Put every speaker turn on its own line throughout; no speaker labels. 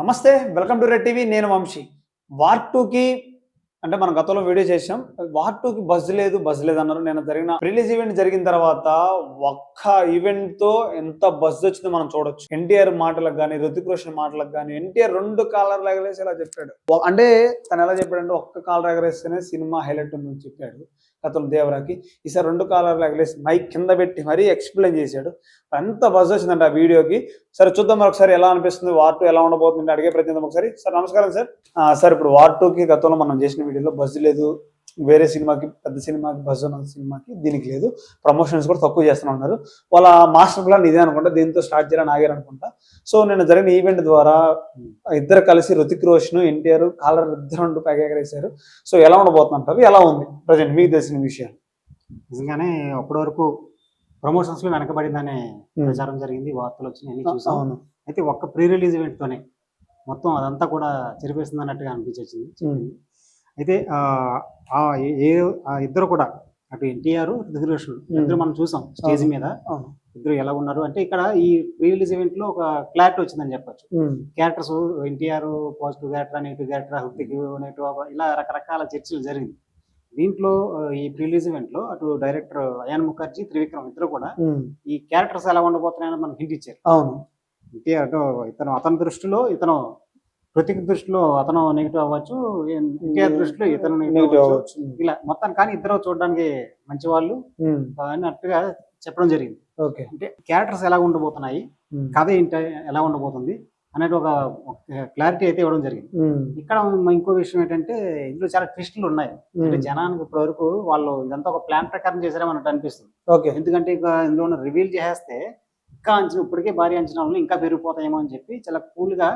నమస్తే welcome to red TV నేను Vamsi. War టూకి అంటే మనం గతంలో వీడియో చేసాం వార్ టూకి బజ్ లేదు బజ్ లేదు అన్నారు. నేను జరిగిన రిలీజ్ ఈవెంట్ జరిగిన తర్వాత ఒక్క ఈవెంట్తో ఎంత బజ్ వచ్చిందో మనం చూడొచ్చు. ఎన్టీఆర్ మాటలకు కానీ రుతిక్ రోషన్ మాటలకు కానీ ఎన్టీఆర్ రెండు కాలర్లు ఎగరేసి ఇలా చెప్పాడు. అంటే తను ఎలా చెప్పాడంటే ఒక్క కాలర్ ఎగరేస్తేనే సినిమా హైలైట్ ఉందని చెప్పాడు. కథలు దేవరాకి. ఈసారి రెండు కాలర్లు ఎగలేసి మైక్ కింద పెట్టి మరీ ఎక్స్ప్లెయిన్ చేశాడు. అంత బజ్ వచ్చిందండి ఆ వీడియోకి. సరే చూద్దాం మరి ఒకసారి ఎలా అనిపిస్తుంది వార్ టూ ఎలా ఉండబోతుంది అడిగే ప్రతి ఒకసారి. సార్ నమస్కారం సార్. సార్ ఇప్పుడు వార్ టూకి గతంలో మనం చేసిన వీడియోలో బజ్ లేదు. వేరే సినిమాకి పెద్ద సినిమాకి ఉన్న సినిమాకి దీనికి లేదు. ప్రమోషన్స్ కూడా తక్కువ చేస్తూనే ఉన్నారు. వాళ్ళ మాస్టర్ ప్లాన్ ఇదే అనుకుంటా దీంతో స్టార్ట్ చేయాలని ఆగారు అనుకుంటా. సో నేను జరిగిన ఈవెంట్ ద్వారా ఇద్దరు కలిసి రుతిక్ రోషన్ ఎన్టీఆర్ కాలర్ ఇద్దరు రెండు ఎగరేశారు. సో ఎలా ఉండబోతుంటారు ఎలా ఉంది? ప్రజెంట్ మీకు తెలిసిన విషయాలు.
నిజంగానే అప్పటి వరకు ప్రమోషన్స్లో వెనకబడిందనే ప్రచారం జరిగింది. వార్తలు వచ్చినాయి అన్ని చూసాం.
అవును
అయితే ఒక్క ప్రీ రిలీజ్ ఈవెంట్ తోనే మొత్తం అదంతా కూడా చెరిపేస్తుంది అన్నట్టుగా అనిపించింది. అయితే ఏ- ఇద్దరు కూడా అటు ఎన్టీఆర్ రిజర్వేషన్ ఇద్దరు మనం చూసాం స్టేజ్ మీద. ఇద్దరు ఎలా ఉన్నారు అంటే ఇక్కడ ఈ ప్రీ రిలీజ్ ఈవెంట్లో ఒక క్లారిటీ వచ్చిందని చెప్పొచ్చు. Characters NTR positive character negative character Hrithik negative ఇలా రకరకాల చర్చలు జరిగింది. దీంట్లో ఈ ప్రిలీజ్ ఈవెంట్లో అటు డైరెక్టర్ అయాన్ ముఖర్జీ త్రివిక్రమ్ ఇద్దరు కూడా. ఈ క్యారెక్టర్స్ ఎలా ఉండబోతున్నాయని మనకు హింట్ ఇచ్చారు.
అవును.
అటు ఇతను అతని దృష్టిలో ఇతను హృతిక్ దృష్టిలో అతను నెగిటివ్ అవ్వచ్చు ఎన్టీఆర్ దృష్టిలో ఇతను నెగిటివ్ అవ్వచ్చు
అవ్వచ్చు.
ఇలా మొత్తం కానీ ఇద్దరు చూడడానికి మంచి వాళ్ళు
ఉమ్.
అన్నట్టుగా చెప్పడం జరిగింది
ఓకే
అంటే క్యారెక్టర్స్ ఎలా ఉండబోతున్నాయి. కథ ఏంటి ఎలా ఉండబోతుంది అనేది ఒక క్లారిటీ అయితే ఇవ్వడం జరిగింది. ఇక్కడ ఇంకో విషయం ఏంటంటే ఇందులో చాలా ట్విస్టులు ఉన్నాయి అంటే. జనానికి ఇప్పటి వరకు వాళ్ళు ఇదంతా ఒక ప్లాన్ ప్రకారం చేశారేమో అన్నట్టు అనిపిస్తుంది
ఓకే
ఎందుకంటే ఇక ఇందులో రివీల్ చేస్తే ఇంకా అంచనా ఇప్పటికే భారీ అంచనాలు ఇంకా పెరిగిపోతాయేమో అని చెప్పి చాలా కూల్గా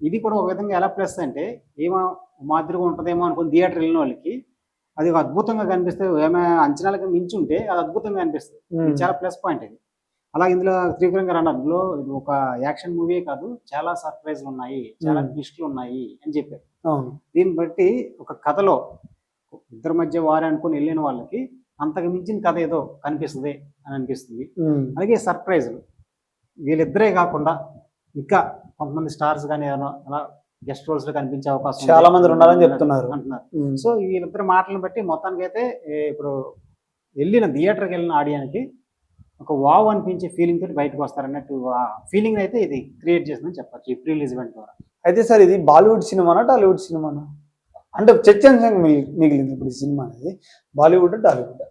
ఇది కూడా ఒక విధంగా ఎలా ప్లస్ అంటే ఏమో మాదిరిగా ఉంటుందేమో అనుకుని థియేటర్ వెళ్ళిన వాళ్ళకి అది అద్భుతంగా కనిపిస్తే ఏమైనా అంచనాలకు మించి ఉంటే అది అద్భుతంగా అనిపిస్తుంది. ఇది. చాలా ప్లస్ పాయింట్ ఇది. అలాగే ఇందులో త్రివిక్రమ్ గారు ఇందులో ఇది ఒక యాక్షన్ మూవీ కాదు చాలా సర్ప్రైజ్ ఉన్నాయి చాలా. ట్విస్టులు ఉన్నాయి అని చెప్పారు. దీన్ని బట్టి ఒక కథలో ఇద్దరి మధ్య వారే అనుకుని వెళ్ళిన వాళ్ళకి అంతకు మించిన కథ ఏదో కనిపిస్తుంది అని అనిపిస్తుంది. అలాగే సర్ప్రైజ్లు. వీళ్ళిద్దరే కాకుండా ఇంకా కొంతమంది స్టార్స్ కానీ ఏమైనా అలా గెస్ట్ రోల్స్లో కనిపించే అవకాశం.
చాలా మంది ఉన్నారని చెప్తున్నారు.
అంటున్నారు. సో వీళ్ళిద్దరు మాటలను బట్టి మొత్తానికి అయితే ఇప్పుడు వెళ్ళిన థియేటర్కి వెళ్ళిన ఆడియన్కి ఒక వావ్ అనిపించే ఫీలింగ్ తోటి బయటకు వస్తారన్నట్టు ఆ ఫీలింగ్ అయితే ఇది క్రియేట్ చేస్తుందని చెప్పచ్చు ఈ ప్రీ రిలీజ్ ఈవెంట్ ద్వారా
అయితే సార్ ఇది బాలీవుడ్ సినిమానా టాలీవుడ్ సినిమానా అంటే చర్చంశంగా మిగి- మిగిలింది ఇప్పుడు ఈ సినిమా అనేది బాలీవుడ్ టాలీవుడ్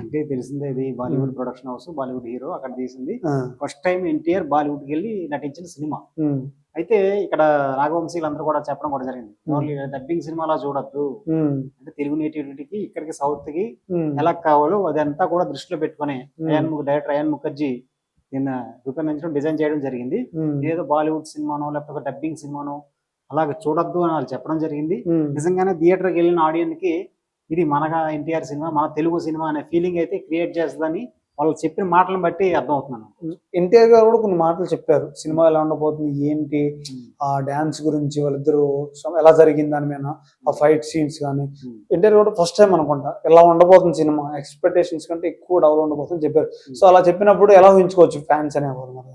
అంటే తెలిసిందే ఇది Bollywood production house Bollywood hero అక్కడ తీసింది. ఫస్ట్ టైం ఎన్టీఆర్ బాలీవుడ్కి వెళ్ళి నటించిన సినిమా. అయితే ఇక్కడ నాగవంశీలు అందరూ కూడా చెప్పడం కూడా జరిగింది. ఓన్లీ డబ్బింగ్ సినిమాలా చూడొద్దు. అంటే తెలుగు నేటివిటీకి ఇక్కడికి సౌత్కి ఎలా కావాలో అదంతా కూడా దృష్టిలో పెట్టుకుని అయాన్ డైరెక్టర్ అయాన్ ముఖర్జీ నిన్న రూపొందించడం డిజైన్ చేయడం జరిగింది. ఏదో బాలీవుడ్ సినిమానో లేకపోతే డబ్బింగ్ సినిమానో అలాగే చూడొద్దు అని వాళ్ళు చెప్పడం జరిగింది. నిజంగానే థియేటర్కి వెళ్ళిన ఆడియన్స్కి ఇది మనగా ఎన్టీఆర్ సినిమా మన తెలుగు సినిమా అనే ఫీలింగ్ అయితే క్రియేట్ చేస్తుందని వాళ్ళు చెప్పిన మాటలను బట్టి అర్థం అవుతున్నాను
ఎన్టీఆర్ గారు కూడా కొన్ని మాటలు చెప్పారు. సినిమా ఎలా ఉండబోతుంది ఏంటి ఆ డాన్స్ గురించి వాళ్ళిద్దరు ఎలా జరిగింది దాని మీద ఆ ఫైట్ సీన్స్ కానీ. ఎన్టీఆర్ కూడా ఫస్ట్ టైం అనుకుంటా ఎలా ఉండబోతుంది సినిమా ఎక్స్పెక్టేషన్స్ కంటే ఎక్కువ డెవలప్ ఉండబోతుంది చెప్పారు. సో అలా చెప్పినప్పుడు ఎలా ఊహించుకోవచ్చు ఫ్యాన్స్ అనేవారు మరి?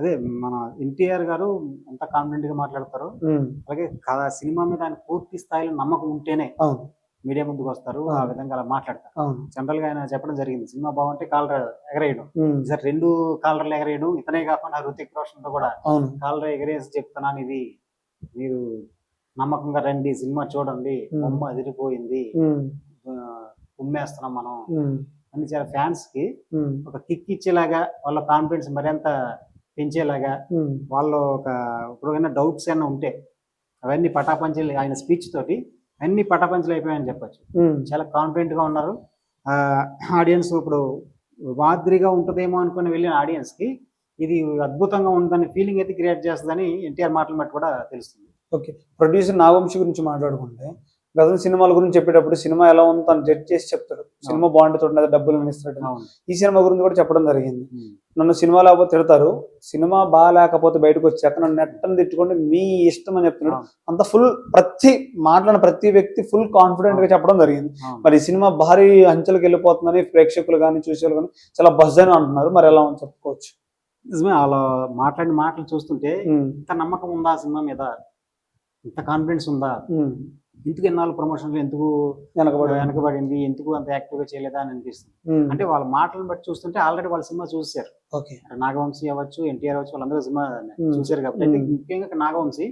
అదే మన ఎన్టీఆర్ గారు ఎంత కాన్ఫిడెంట్గా మాట్లాడతారు అలాగే సినిమా మీద ఆయన పూర్తి స్థాయిలో నమ్మకం ఉంటేనే మీడియా ముందుకు వస్తారు ఆ. విధంగా అలా మాట్లాడతారు. జనరల్గా ఆయన చెప్పడం జరిగింది. సినిమా బాగుంటే కాలర్ ఎగరేయడం. ఈసారి రెండు కాలర్లు ఎగరేయడం ఇతనే కాకుండా హృతిక్ రోషన్తో కూడా కాలర్ ఎగరేసి చెప్తున్నాను ఇది. మీరు నమ్మకంగా రండి సినిమా చూడండి. బొమ్మ అదిరిపోయింది. ఉమ్మేస్తున్నాం మనం. అని చాలా
ఫ్యాన్స్కి
ఒక కిక్ ఇచ్చేలాగా వాళ్ళ కాన్ఫిడెన్స్ మరింత పెంచేలాగా వాళ్ళు ఒక ఇప్పుడు డౌట్స్ ఏమైనా ఉంటే అవన్నీ పటాపంచలు ఆయన స్పీచ్ తోటి అన్ని పటాపంచలు అయిపోయాయని చెప్పొచ్చు. చాలా కాన్ఫిడెంట్గా ఉన్నారు. ఆడియన్స్ ఇప్పుడు మాదిరిగా ఉంటుందేమో అనుకుని వెళ్ళిన ఆడియన్స్కి ఇది అద్భుతంగా ఉందని ఫీలింగ్ అయితే క్రియేట్ చేస్తుందని ఎన్టీఆర్ మాటలు బట్టి కూడా తెలుస్తుంది.
ఓకే. ప్రొడ్యూసర్ నాగవంశి గురించి మాట్లాడుకుంటే గతం సినిమాల గురించి చెప్పేటప్పుడు సినిమా ఎలా ఉంది తను జడ్జ్ చేసి చెప్తాడు. సినిమా బాగుంటే చూడండి డబ్బులు ఇస్తాడు ఈ సినిమా గురించి కూడా చెప్పడం జరిగింది. నన్ను సినిమా లేకపోతే తిడతారు. సినిమా బాగాలేకపోతే బయటకు వచ్చాక నన్ను నెట్టని తిట్టుకోండి మీ ఇష్టం అని చెప్తున్నాడు. అంత ఫుల్ ప్రతి మాట్లాడిన ప్రతి వ్యక్తి ఫుల్ కాన్ఫిడెంట్గా చెప్పడం జరిగింది. మరి ఈ సినిమా భారీ అంచెలకు వెళ్ళిపోతుందని ప్రేక్షకులు కానీ చూసేవాళ్ళు కానీ చాలా బజ్ అని అంటున్నారు. మరి ఎలా ఉంది చెప్పుకోవచ్చు.
నిజమే అలా మాట్లాడిన మాటలు చూస్తుంటే ఇంత నమ్మకం ఉందా సినిమా మీద? ఇంత కాన్ఫిడెన్స్ ఉందా. ఎందుకు ఎన్నాళ్ళు ప్రమోషన్లు ఎందుకు
వెనకబడి
వెనకబడింది? ఎందుకు అంత యాక్టివ్గా చేయలేదా అని అనిపిస్తుంది. అంటే వాళ్ళ మాటలను బట్టి చూస్తుంటే ఆల్రెడీ వాళ్ళ సినిమా చూసారు
ఓకే.
నాగవంశీ అవ్వచ్చు ఎన్టీఆర్ అవ్వచ్చు వాళ్ళందరూ సినిమా. చూసారు కాబట్టి. ముఖ్యంగా నాగవంశీ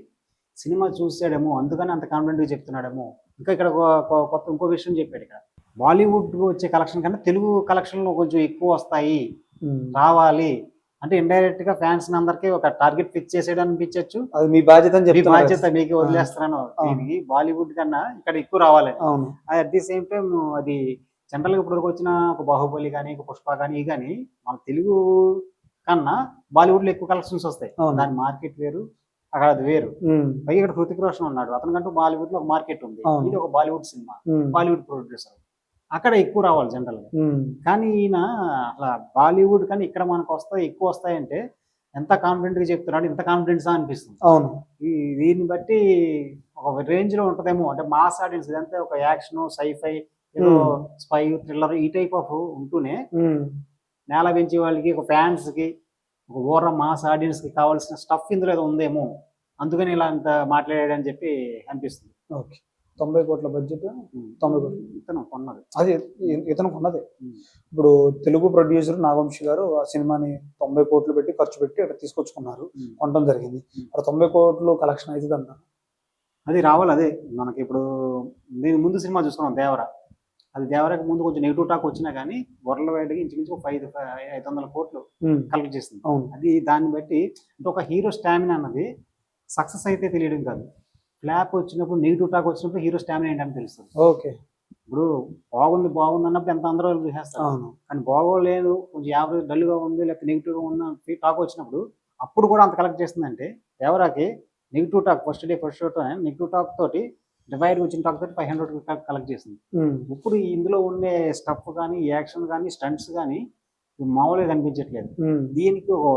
సినిమా చూసాడేమో అందుకని అంత కాన్ఫిడెంట్గా చెప్తున్నాడేమో. ఇంకా ఇక్కడ కొత్త ఇంకో విషయం చెప్పాడు ఇక్కడ. బాలీవుడ్ వచ్చే కలెక్షన్ కన్నా తెలుగు కలెక్షన్లు కొంచెం ఎక్కువ వస్తాయి. రావాలి. అంటే ఇండైరెక్ట్గా ఫ్యాన్స్ అందరికీ ఒక టార్గెట్ ఫిక్స్ చేసేయడం అనిపించచ్చు.
అది మీ బాధ్యత
మీ బాధ్యత మీకు వదిలేస్తున్నాను
ఆ.
దీనికి బాలీవుడ్ కన్నా ఇక్కడ ఎక్కువ రావాలి.
అవును.
అట్ ది సేమ్ టైం అది జనరల్గా ఇప్పుడు వచ్చిన ఒక బాహుబలి కానీ ఒక పుష్ప కానీ కానీ మన తెలుగు కన్నా బాలీవుడ్లో ఎక్కువ కలెక్షన్స్ వస్తాయి. దాని మార్కెట్ వేరు అక్కడ అది వేరు. పైగా ఇక్కడ హృతిక్ రోషన్ ఉన్నాడు. అతనికంటూ బాలీవుడ్లో ఒక మార్కెట్ ఉంది. ఇది ఒక బాలీవుడ్ సినిమా బాలీవుడ్ ప్రొడ్యూసర్ అక్కడ ఎక్కువ రావాలి జనరల్గా
ఉమ్,
కానీ ఈయన అలా బాలీవుడ్ కానీ ఇక్కడ మనకు వస్తాయి ఎక్కువ వస్తాయంటే ఎంత కాన్ఫిడెంట్గా చెప్తున్నాడు ఇంత కాన్ఫిడెన్స్ అనిపిస్తుంది.
అవును.
ఈ దీన్ని బట్టి ఒక రేంజ్లో ఉంటదేమో. అంటే మాస్ ఆడియన్స్ ఇదంతా ఒక యాక్షన్ సైఫై ఏదో. స్పై థ్రిల్లర్ ఈ టైప్ ఆఫ్ ఉంటూనే నేల పెంచే వాళ్ళకి ఒక ఫ్యాన్స్కి ఒక ఓర మాస్ ఆడియన్స్కి కావాల్సిన స్టఫ్ ఇందులో ఏదో ఉందేమో. అందుకని ఇలా అంత మాట్లాడాడని చెప్పి అనిపిస్తుంది.
ఓకే. తొంభై కోట్ల బడ్జెట్ తొంభై కోట్లు.
ఇతను కొన్నది.
అది ఇ- ఇతనికి ఉన్నదే
ఉమ్.
ఇప్పుడు తెలుగు ప్రొడ్యూసర్ నాగవంశి గారు ఆ సినిమాని తొంభై కోట్లు పెట్టి ఖర్చు పెట్టి అక్కడ తీసుకొచ్చుకున్నారు. కొనడం జరిగింది. అక్కడ తొంభై కోట్లు కలెక్షన్ అవుతుంది అంటారు
అది రావాలి అదే. మనకి ఇప్పుడు నేను ముందు సినిమా చూసుకున్నాం దేవర. అది దేవరకు ముందు కొంచెం నెగిటివ్ టాక్ వచ్చినా కానీ వరల్డ్ వైడ్గా ఇంచుమించు ఒక ఐదు ఐదు వందల కోట్లు కలెక్ట్ చేస్తుంది
అవును.
అది దాన్ని బట్టి అంటే ఒక హీరో స్టామినా అన్నది సక్సెస్ అయితే తెలియడం కాదు. ఫ్లాప్ వచ్చినప్పుడు నెగిటివ్ టాక్ వచ్చినప్పుడు హీరో స్టామినా ఏంటని తెలుస్తుంది.
ఓకే
ఇప్పుడు బాగుంది బాగుంది అన్నప్పుడు ఎంత అందరూ చూసేస్తారు. కానీ బాగోలేదు కొంచెం యావరేజ్ డల్గా ఉంది లేకపోతే నెగిటివ్గా ఉంది టాక్ వచ్చినప్పుడు అప్పుడు కూడా అంత కలెక్ట్ చేస్తుందంటే ఎవరాకి negative talk first day first show negative talk తోటి డివైడ్ వచ్చిన టాక్ తోటి ఫైవ్ హండ్రెడ్ కలెక్ట్ చేస్తుంది.
ఉమ్,
ఇప్పుడు ఇందులో ఉండే స్టఫ్ కానీ యాక్షన్ కానీ స్టంట్స్ కానీ మామూలుగా కనిపించట్లేదు.
ఉమ్,
దీనికి ఒక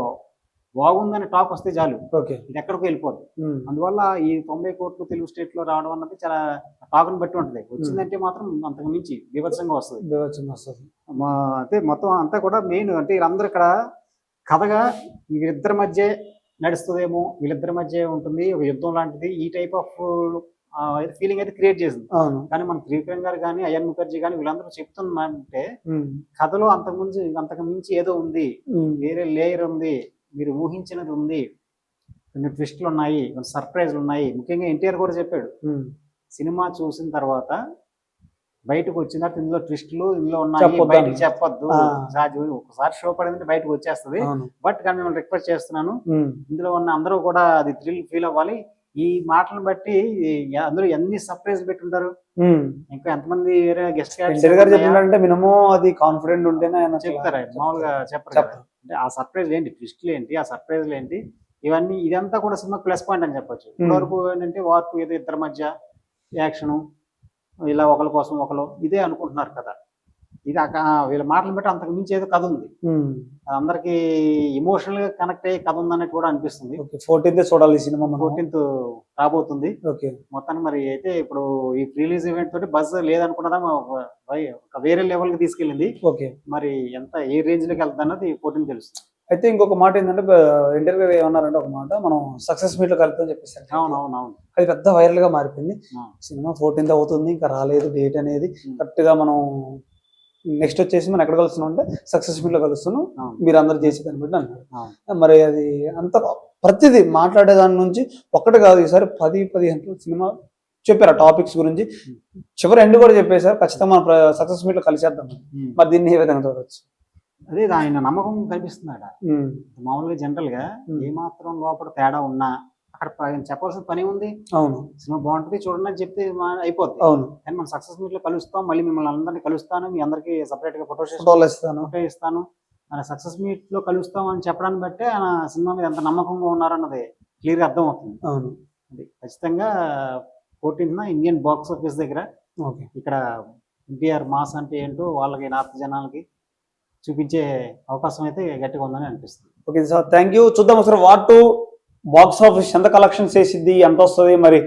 బాగుందని టాక్ వస్తే చాలు.
ఓకే.
ఇది ఎక్కడికో వెళ్ళిపోద్ది
ఉమ్,
అందువల్ల ఈ తొంభై కోట్లు తెలుగు స్టేట్లో రావడం అన్నది చాలా టాక్ని బట్టి ఉంటుంది. వచ్చిందంటే మాత్రం అంతకు మించి బీభత్సంగా వస్తుంది.
బీభత్సంగా వస్తుంది.
మా అంటే మొత్తం అంతా కూడా మెయిన్ అంటే వీళ్ళందరూ ఇక్కడ కథగా వీళ్ళిద్దరి మధ్య నడుస్తుందేమో వీళ్ళిద్దరి మధ్య ఉంటుంది. ఒక యుద్ధం లాంటిది. ఈ టైప్ ఆఫ్ ఫీలింగ్ అయితే క్రియేట్ చేసింది. కానీ మన త్రివిక్రమ్ గారు కానీ అయ్యన్ ముఖర్జీ కానీ వీళ్ళందరూ
ఉమ్,
కథలో అంతకు ముందు అంతకు మించి ఏదో ఉంది. వేరే లేయర్ ఉంది. మీరు ఊహించినది ఉంది. కొన్ని ట్విస్టులు ఉన్నాయి కొన్ని సర్ప్రైజ్లు ఉన్నాయి. ముఖ్యంగా ఎన్టీఆర్ కూడా చెప్పాడు. సినిమా చూసిన తర్వాత బయటకు వచ్చిన తర్వాత ఇందులో ట్విస్టులు ఇందులో ఉన్నాయి బయటకు
అని.
చెప్పొద్దు. రాజు ఒకసారి షో పడిందంటే బయటకు వచ్చేస్తుంది. బట్ కానీ నేను రిక్వెస్ట్ చేస్తున్నాను. ఇందులో ఉన్న అందరూ కూడా అది థ్రిల్ ఫీల్ అవ్వాలి. ఈ మాటలను బట్టి అందరూ ఎన్ని సర్ప్రైజ్ పెట్టుంటారు. ఇంకా ఎంతమంది వేరే గెస్ట్
గారు చెప్పినట్టే మినిమం అది కాన్ఫిడెంట్ ఉంటేనే
చెప్తారా? మామూలుగా. చెప్పరు. అంటే ఆ సర్ప్రైజ్ ఏంటి? ట్విస్ట్లు ఏంటి? ఆ సర్ప్రైజ్లు ఏంటి? ఇవన్నీ ఇదంతా కూడా సినిమా ప్లస్ పాయింట్ అని చెప్పొచ్చు. ఇప్పటివరకు ఏంటంటే వార్పు ఏదో ఇద్దరి మధ్య యాక్షన్ ఇలా ఒకరి కోసం ఒకరు ఇదే అనుకుంటున్నారు కదా. ఇది వీళ్ళ మాటలు బట్టి అంతకు మించి ఏదో కథ ఉంది. అందరికి ఇమోషనల్గా కనెక్ట్ అయ్యే కథ ఉందన్నట్టు కూడా అనిపిస్తుంది.
ఫోర్టీన్త్ చూడాలి సినిమా
ఫోర్టీన్త్ రాబోతుంది.
ఓకే.
మొత్తానికి మరి అయితే ఇప్పుడు ఈ రిలీజ్ ఈవెంట్ తోటి బస్ లేదనుకున్నదా ఒక- వేరే లెవెల్కి తీసుకెళ్ళింది.
ఓకే.
మరి ఎంత ఏ రేంజ్లోకి వెళ్తుంది అన్నది ఫోర్టీన్ తెలుస్తుంది.
అయితే ఇంకొక మాట ఏంటంటే గారు ఏమన్నారంటే ఒక మాట మనం సక్సెస్ మీట్లో కలుపుతాం చెప్పేసారు.
అవును అవును అవును
అది పెద్ద వైరల్గా మారిపోయింది. సినిమా ఫోర్టీన్త్ అవుతుంది ఇంకా రాలేదు డేట్ అనేది. కరెక్ట్గా మనం నెక్స్ట్ వచ్చేసి మనం ఎక్కడ కలుస్తున్నాం అంటే సక్సెస్ మీట్లో కలుస్తున్నాం. మీరు అందరు చేసి దాన్ని బట్టి అన్నారు. మరి అది అంత ప్రతిదీ మాట్లాడే దాని నుంచి ఒక్కటి కాదు ఈసారి పది పదిహేను సినిమా చెప్పారు ఆ టాపిక్స్ గురించి చివరి ఎండ్ కూడా చెప్పేశారు ఖచ్చితంగా మనం సక్సెస్ మీట్లో కలిసేద్దాం. మరి దీన్ని ఏ విధంగా చూడవచ్చు
అదే ఆయన నమ్మకం కనిపిస్తున్నాడు
ఉమ్,
మామూలుగా
జనరల్గా.
ఏ మాత్రం లోపల తేడా ఉన్నా అక్కడ చెప్పాల్సిన పని ఉంది.
అవును.
సినిమా బాగుంటుంది చూడండి అని చెప్తే అయిపోద్ది.
అవును.
కానీ మనం సక్సెస్ మీట్లో కలుస్తాం మళ్ళీ మిమ్మల్ని అందరినీ కలుస్తాను మీ అందరికి సపరేట్గా ఫోటో
ఫోటోలు ఇస్తాను.
ఫోటో ఇస్తాను. మన సక్సెస్ మీట్లో కలుస్తాం అని చెప్పడాన్ని బట్టే ఆయన సినిమా మీద ఎంత నమ్మకంగా ఉన్నారన్నది క్లియర్గా అర్థం అవుతుంది
అవును.
అది ఖచ్చితంగా ఫోర్టీన్ ఇండియన్ బాక్స్ ఆఫీస్ దగ్గర
ఓకే.
ఇక్కడ ఎన్టీఆర్ మాస్ అంటే ఏంటో వాళ్ళకి నార్త్ జనాలకి చూపించే అవకాశం అయితే గట్టిగా ఉందని అనిపిస్తుంది.
ఓకే సార్ థ్యాంక్ యూ చూద్దాం ఒకసారి వాట్ టు. బాక్స్ ఆఫీస్ ఎంత కలెక్షన్ చేసిద్ది ఎంత వస్తుంది మరి